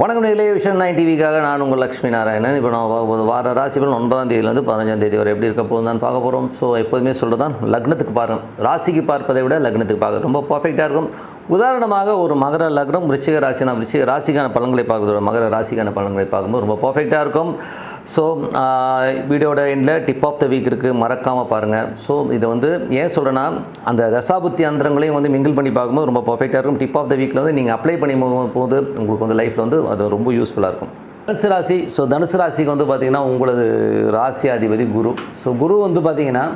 வணக்கம் நிலைய விஷயம் நைன் டிவிக்காக நான் உங்கள் லக்ஷ்மி நாராயணன். இப்போ நான் பார்க்க போது வார ராசி பலன் ஒன்பதாம் தேதியிலேருந்து பதினஞ்சாம் தேதி வரை எப்படி இருக்க போகுதுன்னு பார்க்க போகிறோம் ஸோ எப்போதுமே சொல்கிறது தான் லக்னத்துக்கு பாருங்கள் ராசிக்கு பார்ப்பதை விட லக்னத்துக்கு பார்க்க ரொம்ப பர்ஃபெக்டாக இருக்கும். உதாரணமாக ஒரு மகர லக்னம் விருச்சிக ராசினா விருச்சிக ராசிக்கான பலன்களை பார்க்குறதோட மகர ராசிக்கான பலன்களை பார்க்கும்போது ரொம்ப பர்ஃபெக்டாக இருக்கும். ஸோ வீடியோட எண்டில் டிப் ஆஃப் த வீக் இருக்குது மறக்காமல் பாருங்கள் ஸோ இதை வந்து ஏன் சொல்கிறேன்னா அந்த தசாபுத்தி அந்தரங்களையும் வந்து மிங்கிள் பண்ணி பார்க்கும்போது ரொம்ப பர்ஃபெக்டாக இருக்கும். டிப் ஆஃப் த வீக்கில் வந்து நீங்கள் அப்ளை பண்ணி போது உங்களுக்கு வந்து லைஃப்பில் வந்து அது ரொம்ப யூஸ்ஃபுல்லாக இருக்கும். தனுசு ராசி. ஸோ தனுசு ராசிக்கு வந்து பார்த்திங்கன்னா உங்களது ராசி அதிபதி குரு. ஸோ குரு வந்து பார்த்திங்கன்னா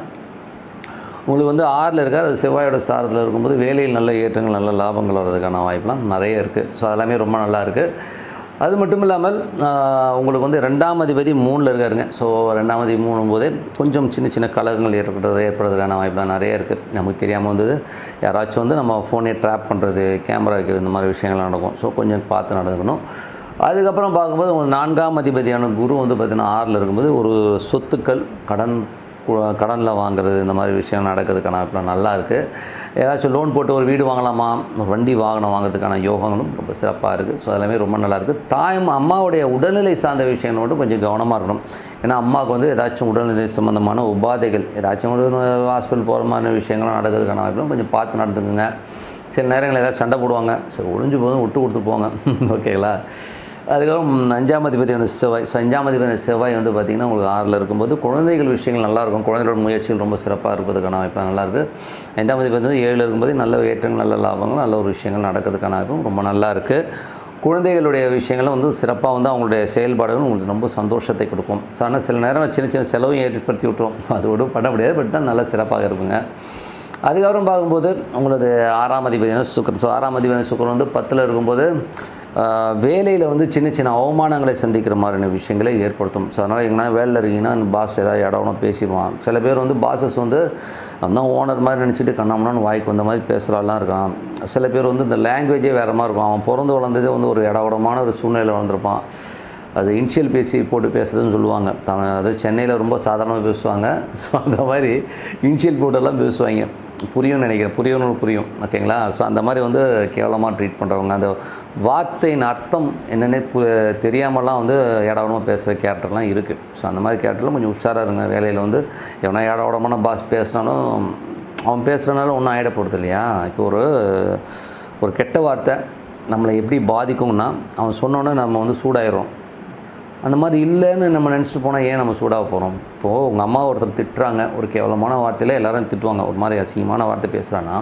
உங்களுக்கு வந்து ஆறில் இருக்கார் அது செவ்வாயோட சாரத்தில் இருக்கும்போது வேலையில் நல்ல ஏற்றங்கள் நல்ல லாபங்கள் வர்றதுக்கான வாய்ப்புலாம் நிறைய இருக்குது ஸோ அதெல்லாமே ரொம்ப நல்லா இருக்குது அது மட்டும் இல்லாமல் உங்களுக்கு வந்து ரெண்டாம் அதிபதி மூணில் இருக்காருங்க. ஸோ ரெண்டாம் அதிபதி மூணும் போதே கொஞ்சம் சின்ன சின்ன கழகங்கள் ஏற்படுறது ஏற்படுறதுக்கான வாய்ப்புலாம் நிறைய இருக்குது நமக்கு தெரியாமல் வந்தது. யாராச்சும் வந்து நம்ம ஃபோனே ட்ராப் பண்ணுறது கேமரா வைக்கிறது இந்த மாதிரி விஷயங்கள்லாம் நடக்கும். ஸோ கொஞ்சம் பார்த்து நடந்துக்கணும். அதுக்கப்புறம் பார்க்கும்போது உங்களுக்கு நான்காம் அதிபதியான குரு வந்து பார்த்திங்கன்னா ஆறில் இருக்கும்போது ஒரு சொத்துக்கள் கடன் கடனில் வாங்குறது இந்த மாதிரி விஷயம் நடக்கிறதுக்கான வாய்ப்புலாம் நல்லா இருக்குது ஏதாச்சும் லோன் போட்டு ஒரு வீடு வாங்கலாமா? ஒரு வண்டி வாகனம் வாங்குறதுக்கான யோகங்களும் ரொம்ப சிறப்பாக இருக்குது ஸோ அதெல்லாமே ரொம்ப நல்லாயிருக்கு தாயும் அம்மாவுடைய உடல்நிலை சார்ந்த விஷயங்கள் கொஞ்சம் கவனமாக இருக்கணும். ஏன்னா அம்மாவுக்கு வந்து ஏதாச்சும் உடல்நிலை சம்மந்தமான உபாதைகள் ஏதாச்சும் ஒரு ஹாஸ்பிட்டல் போகிற மாதிரி விஷயங்கள்லாம் நடக்கிறதுக்கான வாய்ப்புகளும் கொஞ்சம் பார்த்து நடந்துக்குங்க. சில நேரங்களில் ஏதாச்சும் சண்டை போடுவாங்க. சரி ஒழிஞ்சு போதும் விட்டு கொடுத்து போங்க. ஓகேங்களா அதுக்கப்புறம் அஞ்சாம் அதிபதியான செவ்வாய். ஸோ அஞ்சாம் அதிபதியான செவ்வாய் வந்து பார்த்திங்கன்னா உங்களுக்கு ஆறில் இருக்கும்போது குழந்தைகள் விஷயங்கள் நல்லாயிருக்கும். குழந்தைகளோட முயற்சிகள் ரொம்ப சிறப்பாக இருப்பதுக்கான வாய்ப்பு நல்லாயிருக்கு. ஐந்தாம் அதிபதி வந்து ஏழில் இருக்கும்போது நல்ல ஏற்றங்கள் நல்ல லாபங்கள் நல்ல ஒரு விஷயங்கள் நடக்கிறதுக்கான வாய்ப்பும் ரொம்ப நல்லா இருக்குது குழந்தைகளுடைய விஷயங்களும் வந்து சிறப்பாக வந்து அவங்களுடைய செயல்பாடுகள் உங்களுக்கு ரொம்ப சந்தோஷத்தை கொடுக்கும். ஸோ ஆனால் சில நேரம் சின்ன சின்ன செலவும் ஏற்படுத்தி விட்டுரும். அதோடு விட பண்ண முடியாது பட் தான் நல்லா சிறப்பாக இருக்குங்க. அதுக்கப்புறம் பார்க்கும்போது உங்களது ஆறாம் அதிபதியான சுக்கரன். ஸோ ஆறாம் அதிபதியான சுக்கரன் வந்து பத்தில் இருக்கும்போது வேலையில் வந்து சின்ன சின்ன அவமானங்களை சந்திக்கிற மாதிரியான விஷயங்களை ஏற்படுத்தும். ஸோ அதனால் எங்கன்னா வேலையில் இருக்கீங்கன்னா பாஸ் ஏதாவது இடம்னா பேசிடுவான். சில பேர் வந்து பாசஸ் வந்து தான் ஓனர் மாதிரி நினச்சிட்டு கண்ணாமண்ணான்னு வாய்க்கு வந்த மாதிரி பேசுகிறாலாம் இருக்கான். சில பேர் வந்து இந்த லாங்குவேஜே வேறு மாதிரி இருக்கும். அவன் பிறந்து வளர்ந்ததே வந்து ஒரு இடவடமான ஒரு சூழ்நிலையில் வளர்ந்துருப்பான். அது இனிஷியல் பேசி போட்டு பேசுகிறதுன்னு சொல்லுவாங்க. தமிழ் அது சென்னையில் ரொம்ப சாதாரணமாக பேசுவாங்க. ஸோ அந்த மாதிரி இனிஷியல் போட்டெல்லாம் பேசுவாங்க. புரியும்னு நினைக்கிறேன். புரியணும் புரியும். ஓகேங்களா? ஸோ அந்த மாதிரி வந்து கேவலமாக ட்ரீட் பண்ணுறவங்க அந்த வார்த்தையின் அர்த்தம் என்னென்னே பு தெரியாமலாம் வந்து இடவடமாக பேசுகிற கேரக்டர்லாம் இருக்குது ஸோ அந்த மாதிரி கேரக்டர்லாம் கொஞ்சம் உஷாராக இருங்க. வேலையில் வந்து எவனா இடவடமான பாஸ் பேசினாலும் அவன் பேசுகிறனால ஒன்றும் ஆகிட போகிறது இல்லையா இப்போ ஒரு ஒரு கெட்ட வார்த்தை நம்மளை எப்படி பாதிக்கும்னா அவன் சொன்னோன்னே நம்ம வந்து சூடாயிரும் அந்த மாதிரி இல்லைன்னு நம்ம நினச்சிட்டு போனால் ஏன் நம்ம சூடாக போகிறோம் இப்போது உங்கள் அம்மா ஒருத்தர் திட்டுறாங்க. ஒரு கேவலமான வார்த்தையில் எல்லோரும் திட்டுவாங்க. ஒரு மாதிரி அசிங்கமான வார்த்தை பேசுகிறான்னா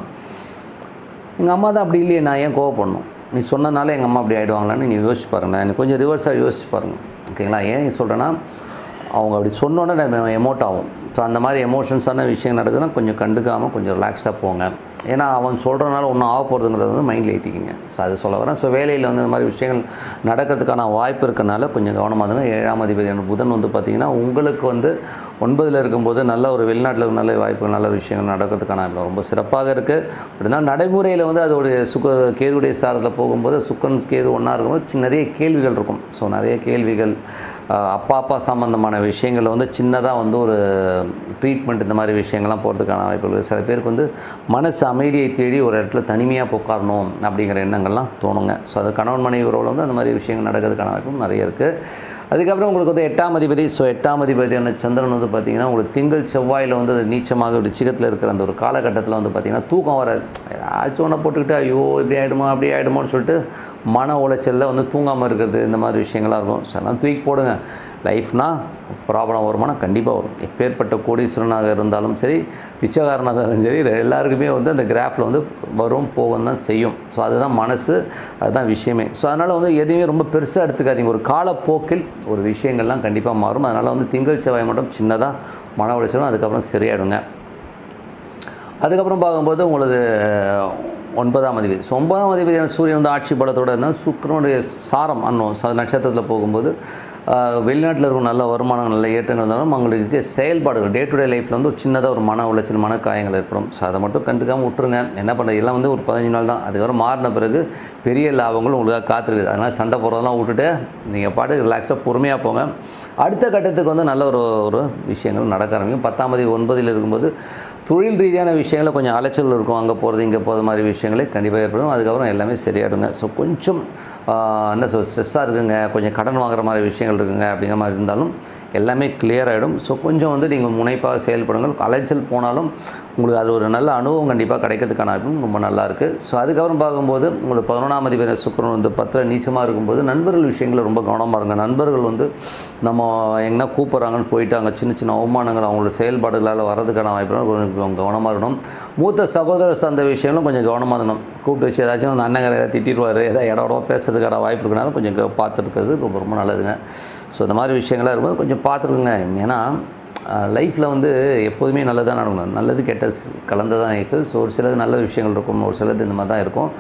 எங்கள் அம்மா தான் அப்படி இல்லையே நான் ஏன் கோவப்படணும்? நீ சொன்னனால எங்கள் அம்மா அப்படி ஆகிடுவாங்களான்னு நீ யோசிச்சு பாருங்களேன். எனக்கு கொஞ்சம் ரிவர்ஸாக யோசிச்சு பாருங்கள் ஓகேங்களா ஏன் சொல்கிறேன்னா அவங்க அப்படி சொன்னோன்னே நம்ம எமோட் ஆகும். ஸோ அந்த மாதிரி எமோஷன்ஸான விஷயம் நடக்குதுன்னா கொஞ்சம் கண்டுக்காமல் கொஞ்சம் ரிலாக்ஸாக போங்க. ஏன்னா அவன் சொல்கிறனால ஒன்றும் ஆக போகிறதுங்கிறது வந்து மைண்டில் ஏற்றிக்கிங்க ஸோ அது சொல்ல வரேன். ஸோ வேலையில் வந்து இந்த மாதிரி விஷயங்கள் நடக்கிறதுக்கான வாய்ப்பு இருக்கனால கொஞ்சம் கவனமாக இருங்க ஏழாம் அதிபதி புதன் வந்து பார்த்திங்கன்னா உங்களுக்கு வந்து ஒன்பதில் இருக்கும்போது நல்ல ஒரு வெளிநாட்டில் நல்ல வாய்ப்பு நல்ல விஷயங்கள் நடக்கிறதுக்கான ரொம்ப சிறப்பாக இருக்குது அப்படின்னா நடைமுறையில் வந்து அதோடைய சுக கேதுடைய சாரத்தில் போகும்போது சுக்கன் கேது ஒன்றா இருக்கும்போது நிறைய கேள்விகள் இருக்கும். ஸோ நிறைய கேள்விகள் அப்பா அப்பா சம்மந்தமான விஷயங்களில் வந்து சின்னதாக வந்து ஒரு ட்ரீட்மெண்ட் இந்த மாதிரி விஷயங்கள்லாம் போகிறதுக்கான வாய்ப்பு இருக்குது. சில பேருக்கு வந்து மனசு அமைதியை தேடி ஒரு இடத்துல தனிமையாக உட்காரணும் அப்படிங்கிற எண்ணங்கள்லாம் தோணுங்க. ஸோ அது கணவன் மனைவி உறவில் வந்து அந்த மாதிரி விஷயங்கள் நடக்கிறதுக்கான வாய்ப்பும் நிறைய இருக்குது அதுக்கப்புறம் உங்களுக்கு வந்து எட்டாம் அதிபதி ஸோ எட்டாம் அதிபதியான சந்திரன் வந்து பார்த்திங்கன்னா உங்களுக்கு திங்கள் செவ்வாயில் வந்து அது நீச்சமாக சிகத்தில் இருக்கிற அந்த ஒரு காலகட்டத்தில் வந்து பார்த்திங்கன்னா தூக்கம் வராது. ஏதாச்சும் ஒன்றை போட்டுக்கிட்டு ஐயோ இப்படி ஆகிடுமா அப்படி ஆகிடுமோன்னு சொல்லிட்டு மன உளைச்சலில் வந்து தூங்காமல் இருக்கிறது இந்த மாதிரி விஷயங்களாக இருக்கும். ஸோ அதெல்லாம் தூக்கி போடுங்க. லைஃப்னா ப்ராப்ளம் வருமானா கண்டிப்பாக வரும். எப்பேற்பட்ட கோடீஸ்வரனாக இருந்தாலும் சரி பிச்சைக்காரனாக இருந்தாலும் சரி எல்லாருக்குமே வந்து அந்த கிராஃபில் வந்து வரும் போகும் தான் செய்யும். ஸோ அதுதான் மனசு அதுதான் விஷயமே. ஸோ அதனால் வந்து எதையுமே ரொம்ப பெருசாக எடுத்துக்காதீங்க. ஒரு காலப்போக்கில் ஒரு விஷயங்கள்லாம் கண்டிப்பாக மாறும். அதனால் வந்து திங்கள் செவ்வாய் மட்டும் சின்னதாக மன உளைச்சலும் அதுக்கப்புறம் சரியாயிடுங்க. அதுக்கப்புறம் பார்க்கும்போது உங்களது ஒன்பதாம் அதிபதி. ஸோ ஒன்பதாம் அதிபதியான சூரியன் வந்து ஆட்சி பலத்தோடு இருந்தால் சுக்கரனுடைய சாரம் அன்னும் நட்சத்திரத்தில் போகும்போது வெளிநாட்டில் இருக்கும் நல்ல வருமானம் நல்ல ஏற்றங்கள் இருந்தாலும் அவங்களுக்கு செயல்பாடுகள் டே டு டே லைஃப்பில் வந்து ஒரு சின்னதாக ஒரு மன உளைச்சல் மன காயங்கள் ஏற்படும். ஸோ அதை மட்டும் கண்டுக்காமல் விட்டுருங்க. என்ன பண்ணுறது எல்லாம் வந்து ஒரு பதினஞ்சு நாள் தான். அதுக்கப்புறம் மாறின பிறகு பெரிய லாபங்களும் உங்களுக்காக காத்திருக்குது. அதனால் சண்டை போடுறதெல்லாம் விட்டுட்டு நீங்கள் பாட்டு ரிலாக்ஸ்டாக பொறுமையாக போங்க. அடுத்த கட்டத்துக்கு வந்து நல்ல ஒரு ஒரு விஷயங்கள் நடக்க ஆரம்பிக்கும். பத்தாம் தேதி ஒன்பதில் இருக்கும்போது தொழில் ரீதியான விஷயங்களில் கொஞ்சம் அலைச்சல் இருக்கும். அங்கே போகிறது இங்கே போகிற மாதிரி விஷயங்களே கண்டிப்பாக ஏற்படும். அதுக்கப்புறம் எல்லாமே சரியாயிடுங்க. ஸோ கொஞ்சம் என்ன சொல் ஸ்ட்ரெஸ்ஸாக இருக்குங்க. கொஞ்சம் கடன் வாங்குற மாதிரி விஷயங்கள் இருக்குங்க அப்படிங்கிற மாதிரி இருந்தாலும் எல்லாமே கிளியர் ஆகிடும் ஸோ கொஞ்சம் வந்து நீங்கள் முனைப்பாக செயல்படுங்கள். அலைச்சல் போனாலும் உங்களுக்கு அது ஒரு நல்ல அனுபவம் கண்டிப்பாக கிடைக்கிறதுக்கான வாய்ப்பும் ரொம்ப நல்லாயிருக்கு ஸோ அதுக்கப்புறம் பார்க்கும்போது உங்களுக்கு பதினொன்றாம் அதிபர் சுக்கரன் வந்து பத்தில் நீச்சமாக இருக்கும்போது நண்பர்கள் விஷயங்களில் ரொம்ப கவனமாக இருங்க. நண்பர்கள் வந்து நம்ம எங்கன்னா கூப்பிட்றாங்கன்னு போயிட்டு அங்கே சின்ன சின்ன அவமானங்கள் அவங்களோட செயல்பாடுகளால் வர்றதுக்கான வாய்ப்பு கொஞ்சம் கவனமாக இருக்கணும். மூத்த சகோதர சந்த விஷயங்களும் கொஞ்சம் கவனமாக இருக்கணும். கூப்பிட்டு வச்சு ஏதாச்சும் அந்த அண்ணன் ஏதாவது திட்டிடுவார் ஏதாவது இடம் இடமா பேசுறதுக்கான வாய்ப்பு இருக்கனால கொஞ்சம் பார்த்துருக்கிறது ரொம்ப ரொம்ப நல்லதுங்க. ஸோ இந்த மாதிரி விஷயங்களாக இருக்கும்போது கொஞ்சம் பார்த்துருக்குங்க. ஏன்னா லைஃப்பில் வந்து எப்போதுமே நல்லதாக நடக்கணும். நல்லது கெட்ட கலந்து தான் ஸோ ஒரு சிலது நல்ல விஷயங்கள் இருக்கும் ஒரு சிலது இந்த மாதிரி தான் இருக்கும்.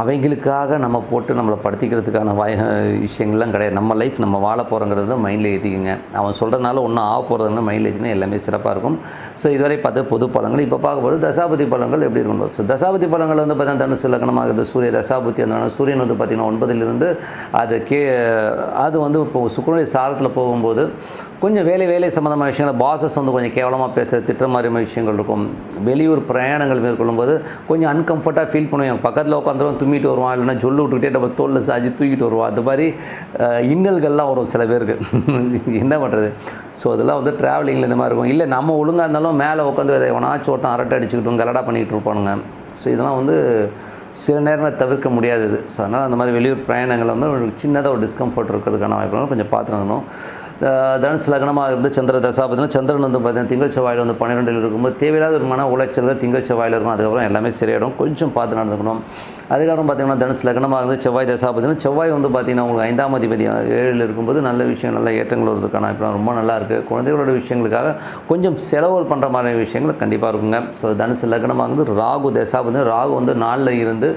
அவங்களுக்காக நம்ம போட்டு நம்மளை படுத்திக்கிறதுக்கான வய விஷயங்கள்லாம் கிடையாது. நம்ம லைஃப் நம்ம வாழ போகிறோங்கிறது தான் மைண்டில் ஏற்றிக்குங்க அவன் சொல்கிறதுனால ஒன்றும் ஆக போகிறதுனா மைண்டில் ஏற்றினா எல்லாமே சிறப்பாக இருக்கும். ஸோ இதுவரை பார்த்து பொது பழங்கள் இப்போ பார்க்கும்போது தசாபதி பழங்கள் எப்படி இருக்கணும் ஸோ தசாபதி பழங்கள் வந்து பார்த்தீங்கன்னா தனுசு இருக்குது சூரிய தசாபதி அந்த சூரியன் வந்து பார்த்திங்கன்னா ஒன்பதிலிருந்து அது கே அது வந்து இப்போ சுக்கரனுடைய சாரத்தில் போகும்போது கொஞ்சம் வேலை வேலை சம்மந்தமான விஷயங்கள் பாசஸ் வந்து கொஞ்சம் கேவலமாக பேச திட்ட மாதிரி விஷயங்கள் இருக்கும். வெளியூர் பிரயாணங்கள் மேற்கொள்ளும் போது கொஞ்சம் அன்கம்ஃபர்ட்டாக ஃபீல் பண்ணுவேன். பக்கத்தில் உட்காந்துருவோம் தும்மிட்டு வருவான் இல்லைன்னா சொல்லு விட்டுக்கிட்டே நம்ம தோளில் சாஜி தூக்கிட்டு வருவான். அது மாதிரி இன்னல்கள்லாம் வரும் சில பேருக்கு. என்ன பண்ணுறது ஸோ அதெல்லாம் வந்து ட்ராவலிங்கில் இந்த மாதிரி இருக்கும். இல்லை நம்ம ஒழுங்காக இருந்தாலும் மேலே உட்காந்து எவனாச்சும் ஒருத்தன் அரட்டை அடிச்சுக்கிட்டும் கலடா பண்ணிகிட்டு இருப்பானுங்க. ஸோ இதெல்லாம் வந்து சில நேரங்களில் தவிர்க்க முடியாதது ஸோ அதனால் அந்த மாதிரி வெளியூர் பிரயாணங்கள் வந்து ஒரு சின்னதாக ஒரு டிஸ்கம்ஃபர்ட் இருக்கிறதுக்கான வாய்ப்புகள் கொஞ்சம் பார்த்துருக்கணும் தனுசு லக்னமாக இருந்து சந்திர தசா பார்த்தீங்கன்னா சந்திரன் வந்து பார்த்தீங்கன்னா திங்கள் செவ்வாயில் வந்து பன்னிரெண்டில் இருக்கும்போது தேவையில்லாத ஒரு மன உளைச்சல்கள் திங்கள் செவ்வாயில் இருக்கும். அதுக்கப்புறம் எல்லாமே சரியாயிடும். கொஞ்சம் பார்த்து நடந்துக்கணும். அதுக்கப்புறம் பார்த்தீங்கன்னா தனுசு லக்னமாக இருந்து செவ்வாய் தசா பார்த்தீங்கன்னா செவ்வாய் வந்து பார்த்தீங்கன்னா உங்களுக்கு ஐந்தாம் அதிபதி ஏழில் இருக்கும்போது நல்ல விஷயம் நல்ல ஏற்றங்கள் வருதுக்கான இப்போ ரொம்ப நல்லா இருக்குது குழந்தைகளோட விஷயங்களுக்காக கொஞ்சம் செலவுகள் பண்ணுற மாதிரி விஷயங்கள் கண்டிப்பாக இருக்குங்க. ஸோ தனுசு லக்னமாக இருந்து ராகு தசா பார்த்தீங்கன்னா ராகு வந்து நாளில் இருந்து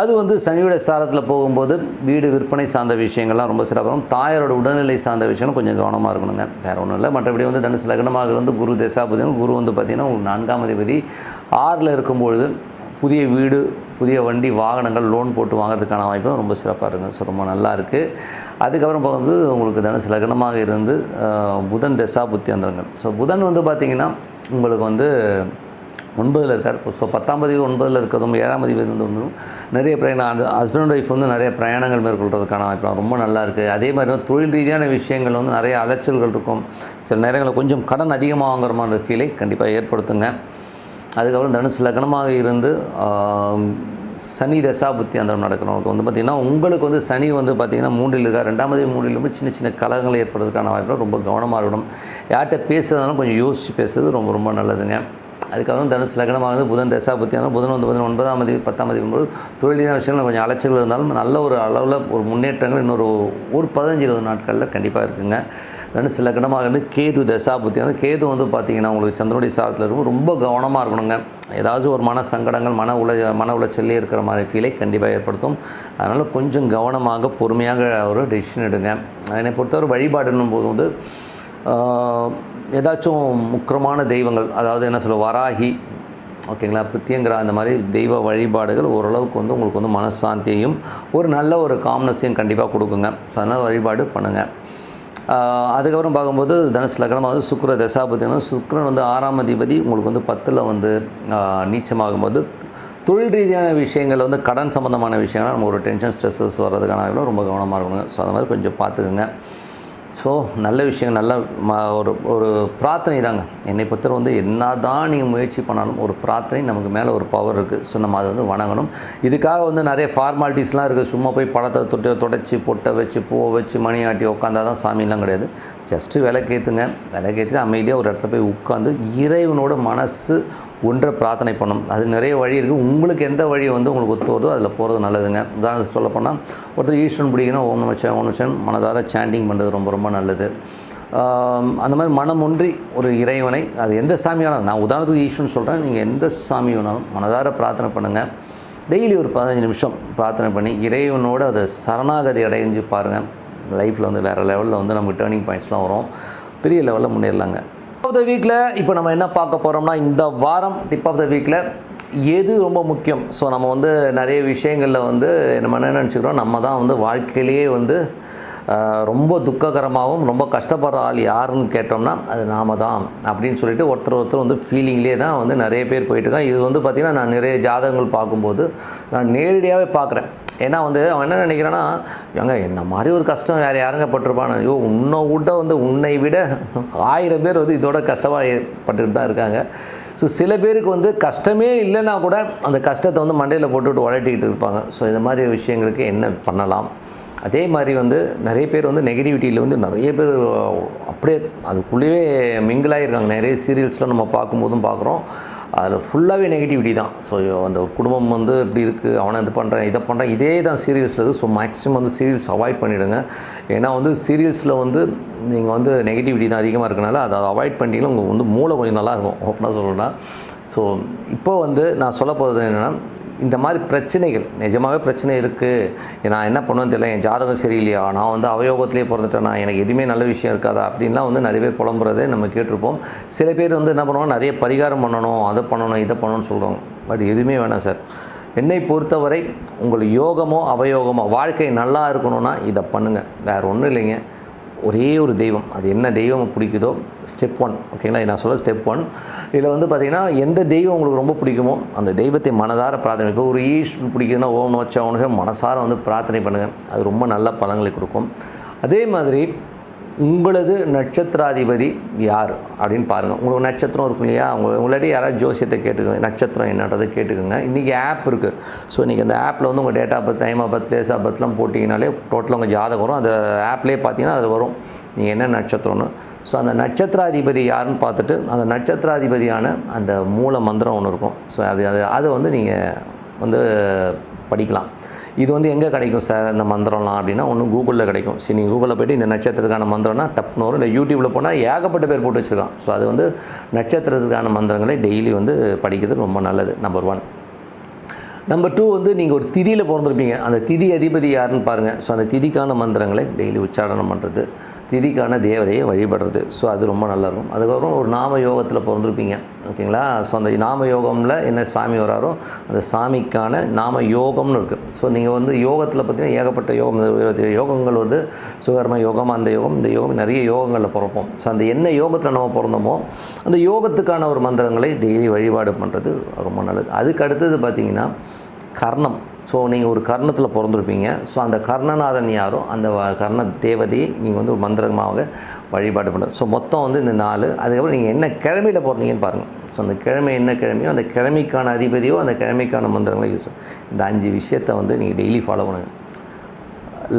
அது வந்து சனியுடைய சாரத்தில் போகும்போது வீடு விற்பனை சார்ந்த விஷயங்கள்லாம் ரொம்ப சிறப்பாக இருக்கும். தாயாரோட உடல்நிலை சார்ந்த விஷயங்களும் கொஞ்சம் கவனமாக இருக்கணுங்க. வேறு ஒன்றும் இல்லை. மற்றபடி வந்து தனுசு லக்னமாக வந்து குரு தசாபதி குரு வந்து பார்த்திங்கன்னா உங்களுக்கு நான்காம் அதிபதி. ஆறில் இருக்கும்பொழுது புதிய வீடு புதிய வண்டி வாகனங்கள் லோன் போட்டு வாங்கிறதுக்கான வாய்ப்பு ரொம்ப சிறப்பாக இருக்குங்க. ஸோ ரொம்ப நல்லா இருக்குது அதுக்கப்புறம் வந்து உங்களுக்கு தனுசு லக்னமாக இருந்து புதன் தசா புத்தி ஸோ புதன் வந்து பார்த்திங்கன்னா உங்களுக்கு வந்து ஒன்பதில் இருக்கார். ஸோ பத்தாம் பதிவு ஒன்பதில் இருக்கிறதும் ஏழாம் பதிவு வந்து ஒன்றும் நிறைய பிரயாணம் ஹஸ்பண்ட் ஒய்ஃப் வந்து நிறைய பிரயாணங்கள் மேற்கொள்கிறதுக்கான வாய்ப்பு ரொம்ப நல்லா இருக்குது அதே மாதிரி வந்து தொழில் ரீதியான விஷயங்கள் வந்து நிறைய அலைச்சல்கள் இருக்கும். சில நேரங்களில் கொஞ்சம் கடன் அதிகமாக வாங்குற மாதிரி ஃபீலை கண்டிப்பாக ஏற்படுத்துங்க. அதுக்கப்புறம் தனுசு லக்னமாக இருந்து சனி தசா புத்தி அந்த நடக்கிறவங்களுக்கு வந்து பார்த்திங்கன்னா உங்களுக்கு வந்து சனி வந்து பார்த்திங்கன்னா மூன்றில் இருக்கா ரெண்டாமதே மூன்றில் சின்ன சின்ன கலகங்கள் ஏற்படுறதுக்கான வாய்ப்பு ரொம்ப கவனமாக இருக்கணும். யார்கிட்ட பேசுறதுனாலும் கொஞ்சம் யோசித்து பேசுறது ரொம்ப ரொம்ப நல்லதுங்க. அதுக்கப்புறம் தனுஷ் லக்னமாக வந்து புதன் தசாபத்தியான புதன் வந்து பார்த்தீங்கன்னா ஒன்பதாம் தேதி பத்தாம் தேதி போது தொழில் விஷயங்கள் கொஞ்சம் அலைச்சல்கள் இருந்தாலும் நல்ல ஒரு அளவில் ஒரு முன்னேற்றங்கள் இன்னொரு ஒரு பதினஞ்சு இருபது நாட்களில் கண்டிப்பாக இருக்குங்க. தனுஷ் லக்னமாக இருந்து கேது தசாபத்தியான கேது வந்து பார்த்திங்கன்னா உங்களுக்கு சந்திரனுடைய சாரத்தில் இருக்கும். ரொம்ப கவனமாக இருக்கணுங்க. ஏதாவது ஒரு மன சங்கடங்கள் மன உள மன உளைச்சல்லே இருக்கிற மாதிரி ஃபீலை கண்டிப்பாக ஏற்படுத்தும். அதனால் கொஞ்சம் கவனமாக பொறுமையாக ஒரு டெசிஷன் எடுங்க. என்னை பொறுத்தவரை வழிபாடுன்னும் போது வந்து ஏதாச்சும் முக்கியமான தெய்வங்கள் அதாவது என்ன சொல்ல வராகி ஓகேங்களா பித்தியங்கிற அந்த மாதிரி தெய்வ வழிபாடுகள் ஓரளவுக்கு வந்து உங்களுக்கு வந்து மனசாந்தியையும் ஒரு நல்ல ஒரு காம்னஸையும் கண்டிப்பாக கொடுக்குங்க. ஸோ அதனால் வழிபாடு பண்ணுங்கள் அதுக்கப்புறம் பார்க்கும்போது தனுசு லக்னமாக வந்து சுக்கர தசாபதினா சுக்கரன் வந்து ஆறாம் அதிபதி உங்களுக்கு வந்து பத்தில் வந்து நீச்சமாகும்போது தொழில் ரீதியான விஷயங்கள் வந்து கடன் சம்மந்தமான விஷயங்கள் நம்ம ஒரு டென்ஷன் ஸ்ட்ரெஸ்ஸஸ் வர்றதுக்கான ரொம்ப கவனமாக இருக்கணுங்க. ஸோ அந்த மாதிரி கொஞ்சம் பார்த்துக்குங்க. ஸோ நல்ல விஷயங்கள் நல்ல ஒரு ஒரு பிரார்த்தனை தாங்க என்னை பொறுத்தவரை வந்து என்ன தான் நீங்கள் முயற்சி பண்ணாலும் ஒரு பிரார்த்தனை நமக்கு மேலே ஒரு பவர் இருக்குது ஸோ நம்ம அதை வந்து வணங்கணும். இதுக்காக வந்து நிறைய ஃபார்மாலிட்டிஸ்லாம் இருக்குது சும்மா போய் பழத்தை தொட்டு தொடச்சி பொட்டை வச்சு பூவை வச்சு மணி ஆட்டி உட்காந்தா தான் சாமிலாம் கிடையாது. ஜஸ்ட்டு விளக்கேற்றுங்க விளக்கேற்றி அமைதியாக ஒரு இடத்துல போய் உட்காந்து இறைவனோட மனசு ஒன்றை பிரார்த்தனை பண்ணும். அது நிறைய வழி இருக்குது உங்களுக்கு எந்த வழி வந்து உங்களுக்கு ஒத்து வருதோ அதில் போகிறது நல்லதுங்க. உதாரணத்துக்கு சொல்லப்போனால் ஒருத்தர் ஈஸ்வரன் பிடிக்கணும். ஓம் நமச்சிவாய ஓம் நமச்சிவாயன் மனதார சாண்டிங் பண்ணுறது ரொம்ப ரொம்ப நல்லது. அந்த மாதிரி மனம் ஒன்றி ஒரு இறைவனை அது எந்த சாமியானாலும் நான் உதாரணத்துக்கு ஈஸ்வரன் சொல்கிறேன் நீங்கள் எந்த சாமி வேணாலும் மனதார பிரார்த்தனை பண்ணுங்கள் டெய்லி ஒரு பதினஞ்சு நிமிஷம் பிரார்த்தனை பண்ணி இறைவனோடு அதை சரணாகதி அடைஞ்சு பாருங்கள் லைஃப்பில் வந்து வேறு லெவலில் வந்து நமக்கு டேர்னிங் பாயிண்ட்ஸ்லாம் வரும். பெரிய லெவலில் முன்னேறலாங்க. ஆஃப் த வீக்கில் இப்போ நம்ம என்ன பார்க்க போகிறோம்னா இந்த வாரம் டிப் ஆஃப் த வீக்கில் எது ரொம்ப முக்கியம்? ஸோ நம்ம வந்து நிறைய விஷயங்களில் வந்து நம்ம என்ன நினச்சிக்கிறோம்? நம்ம தான் வந்து வாழ்க்கையிலேயே வந்து ரொம்ப துக்ககரமாகவும் ரொம்ப கஷ்டப்படுற ஆள் யாருன்னு கேட்டோம்னா அது நாம தான் அப்படின்னு சொல்லிட்டு ஒருத்தர் ஒருத்தர் வந்து ஃபீலிங்லேயே தான் வந்து நிறைய பேர் போயிட்டுருக்காங்க இது வந்து பார்த்திங்கன்னா நான் நிறைய ஜாதகங்கள் பார்க்கும்போது நான் நேரடியாகவே பார்க்குறேன். ஏன்னா வந்து அவன் என்ன நினைக்கிறான்னா ஏங்க என்ன மாதிரி ஒரு கஷ்டம் வேறு யாருங்க பட்டிருப்பான்னு? ஐயோ உன்னை விட வந்து உன்னை விட ஆயிரம் பேர் வந்து இதோட கஷ்டமாக பட்டுக்கிட்டு தான் இருக்காங்க. ஸோ சில பேருக்கு வந்து கஷ்டமே இல்லைன்னா கூட அந்த கஷ்டத்தை வந்து மண்டையில் போட்டுவிட்டு உழட்டிக்கிட்டு இருப்பாங்க. ஸோ இந்த மாதிரி விஷயங்களுக்கு என்ன பண்ணலாம்? அதே மாதிரி வந்து நிறைய பேர் வந்து நெகட்டிவிட்டியில் வந்து நிறைய பேர் அப்படியே அதுக்குள்ளேயே மிங்கிளாகிருக்காங்க நிறைய சீரியல்ஸ்லாம் நம்ம பார்க்கும்போதும் பார்க்குறோம். அதில் ஃபுல்லாகவே நெகட்டிவிட்டி தான். ஸோ அந்த குடும்பம் வந்து இப்படி இருக்குது அவனை இது பண்ணுறேன் இதை பண்ணுறேன் இதே தான் சீரியல்ஸில் இருக்குது ஸோ மேக்ஸிமம் வந்து சீரியல்ஸ் அவாய்ட் பண்ணிவிடுங்க ஏன்னா வந்து சீரியல்ஸில் வந்து நீங்கள் வந்து நெகட்டிவிட்டி தான் அதிகமாக இருக்கனால அதை அவாய்ட் பண்ணிட்டீங்கன்னா உங்களுக்கு வந்து மூளை கொஞ்சம் நல்லாயிருக்கும் ஓப்பனாக சொல்லணும்னா. ஸோ இப்போ வந்து நான் சொல்ல போகிறது என்னென்னா இந்த மாதிரி பிரச்சனைகள் நிஜமாகவே பிரச்சனை இருக்குது நான் என்ன பண்ணுவேன்னு தெரியல என் ஜாதகம் சரியில்லையா? நான் வந்து அவயோகத்திலே பிறந்துட்டேனா? எனக்கு எதுவுமே நல்ல விஷயம் இருக்காதா? அப்படின்லாம் வந்து நிறைய பேர் புலம்புறதே நம்ம கேட்டிருப்போம். சில பேர் வந்து என்ன பண்ணுவாங்க நிறைய பரிகாரம் பண்ணணும் அதை பண்ணணும் இதை பண்ணணும்னு சொல்கிறோம் பட் எதுவுமே வேணாம் சார். என்னை பொறுத்தவரை உங்கள் யோகமோ அவயோகமோ வாழ்க்கை நல்லா இருக்கணும்னா இதை பண்ணுங்கள் வேறு ஒன்றும் இல்லைங்க. ஒரே ஒரு தெய்வம். அது என்ன தெய்வம் பிடிக்குதோ? ஸ்டெப் ஒன் ஓகேங்களா நான் சொல்ல ஸ்டெப் ஒன் இதில் வந்து பார்த்திங்கன்னா எந்த தெய்வம் உங்களுக்கு ரொம்ப பிடிக்குமோ அந்த தெய்வத்தை மனதார பிரார்த்தனை இப்போ ஒரு ஈஸ்வரன் பிடிக்குதுன்னா ஓம் நோச்சவனுக்கு மனசார வந்து பிரார்த்தனை பண்ணுங்கள் அது ரொம்ப நல்ல பலங்களை கொடுக்கும். அதே மாதிரி உங்களது நட்சத்திராதிபதி யார்? அப்படின்னு பாருங்கள் உங்களுக்கு நட்சத்திரம் இருக்கும் இல்லையா? உங்கள் உங்களாடி யாராவது ஜோசியத்தை கேட்டுக்கோங்க. நட்சத்திரம் என்னன்றதை கேட்டுக்கோங்க. இன்றைக்கி ஆப் இருக்குது ஸோ இன்றைக்கி அந்த ஆப்பில் வந்து உங்கள் date of birth time of birth place of பர்த்லாம் போட்டிங்கனாலே டோட்டலாக உங்கள் ஜாதகம் வரும். அந்த ஆப்லேயே பார்த்தீங்கன்னா அது வரும். நீங்கள் என்ன நட்சத்திரம்னு. ஸோ அந்த நட்சத்திராதிபதி யாருன்னு பார்த்துட்டு அந்த நட்சத்திராதிபதியான அந்த மூல மந்திரம் ஒன்று இருக்கும். ஸோ அது அது அது வந்து நீங்கள் வந்து படிக்கலாம். இது வந்து எங்கே கிடைக்கும் சார் இந்த மந்திரம்லாம் அப்படின்னா? ஒன்று கூகுளில் கிடைக்கும். சரி நீங்கள் கூகுளில் போய்ட்டு இந்த நட்சத்திரத்துக்கான மந்திரம்னா டப்னு வரும் இல்லை யூடியூப்பில் போனால் ஏகப்பட்ட பேர் போட்டு வச்சுருக்கான். ஸோ அது வந்து நட்சத்திரத்துக்கான மந்திரங்களை டெய்லி வந்து படிக்கிறது ரொம்ப நல்லது நம்பர் ஒன் நம்பர் டூ வந்து நீங்கள் ஒரு திதியில் பிறந்திருப்பீங்க. அந்த திதி அதிபதி யாருன்னு பாருங்கள் ஸோ அந்த திதிக்கான மந்திரங்களை டெய்லி உச்சாரணம் பண்ணுறது திதிக்கான தேவதையை வழிபடுறது. ஸோ அது ரொம்ப நல்லாயிருக்கும் அதுக்கப்புறம் ஒரு நாம யோகத்தில் பிறந்திருப்பீங்க. ஓகேங்களா? ஸோ அந்த நாம யோகமில் என்ன சாமி வராரோ அந்த சாமிக்கான நாம யோகம்னு இருக்குது ஸோ நீங்கள் வந்து யோகத்தில் பார்த்தீங்கன்னா ஏகப்பட்ட யோகம் யோகங்கள் வந்து சுகர்ம யோகம் அந்த யோகம் இந்த யோகம் நிறைய யோகங்களில் பிறப்போம். ஸோ அந்த என்ன யோகத்தில் நம்ம பிறந்தோமோ அந்த யோகத்துக்கான ஒரு மந்திரங்களை டெய்லி வழிபாடு பண்ணுறது ரொம்ப நல்லது. அதுக்கு அடுத்தது பார்த்தீங்கன்னா கர்ணம். ஸோ நீங்கள் ஒரு கர்ணத்தில் பிறந்திருப்பீங்க. ஸோ அந்த கர்ணநாதன் யாரோ அந்த கர்ண தேவதையை நீங்கள் வந்து ஒரு மந்திரமாக வழிபாடு பண்ணுறது ஸோ மொத்தம் வந்து இந்த நாலு. அதுக்கப்புறம் நீங்கள் என்ன கிழமையில் பிறந்தீங்கன்னு பாருங்கள் ஸோ அந்த கிழமை என்ன கிழமையோ அந்த கிழமைக்கான அதிபதியோ அந்த கிழமைக்கான மந்திரங்களை யூஸ் இந்த அஞ்சு விஷயத்தை வந்து நீங்கள் டெய்லி ஃபாலோ பண்ணுங்கள்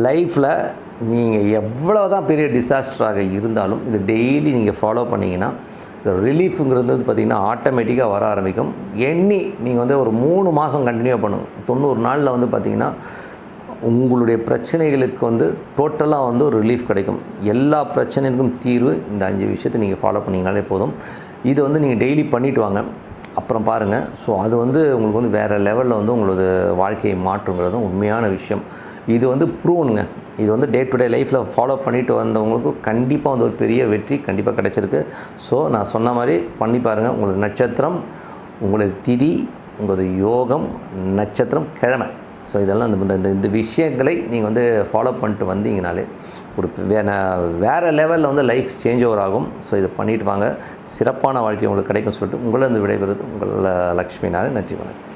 லைஃப்பில் நீங்கள் எவ்வளோ தான் பெரிய டிசாஸ்டராக இருந்தாலும் இது டெய்லி நீங்கள் ஃபாலோ பண்ணிங்கன்னா ரிலீஃபுங்கிறது வந்து பார்த்திங்கன்னா ஆட்டோமேட்டிக்காக வர ஆரம்பிக்கும். எண்ணி நீங்கள் வந்து ஒரு மூணு மாதம் கண்டினியூ பண்ணும் தொண்ணூறு நாளில் வந்து பார்த்திங்கன்னா உங்களுடைய பிரச்சனைகளுக்கு வந்து டோட்டலாக வந்து ஒரு ரிலீஃப் கிடைக்கும். எல்லா பிரச்சனைகளுக்கும் தீர்வு இந்த அஞ்சு விஷயத்தை நீங்கள் ஃபாலோ பண்ணிங்கனாலே போதும். இதை வந்து நீங்கள் டெய்லி பண்ணிட்டு வாங்க. அப்புறம் பாருங்கள் ஸோ அது வந்து உங்களுக்கு வந்து வேறு லெவலில் வந்து உங்களது வாழ்க்கையை மாற்றுங்கிறது உண்மையான விஷயம். இது வந்து ப்ரூவனுங்க. இது வந்து டே டு டே லைஃப்பில் ஃபாலோ பண்ணிட்டு வந்தவங்களுக்கும் கண்டிப்பாக வந்து ஒரு பெரிய வெற்றி கண்டிப்பாக கிடச்சிருக்கு. ஸோ நான் சொன்ன மாதிரி பண்ணி பாருங்கள் உங்களுக்கு நட்சத்திரம் உங்களது திதி உங்களது யோகம் நட்சத்திரம் கிழமை. ஸோ இதெல்லாம் இந்த இந்த- இந்த விஷயங்களை நீங்கள் வந்து ஃபாலோ பண்ணிட்டு வந்தீங்கனாலே ஒரு வே வேறு லெவலில் வந்து லைஃப் சேஞ்ச் ஓவர் ஆகும். ஸோ இதை பண்ணிட்டு வாங்க. சிறப்பான வாழ்க்கை உங்களுக்கு கிடைக்கும் சொல்லிட்டு உங்களை வந்து விடைபெறுவது உங்கள் லக்ஷ்மி நாராயண் நன்றி வணக்கம்.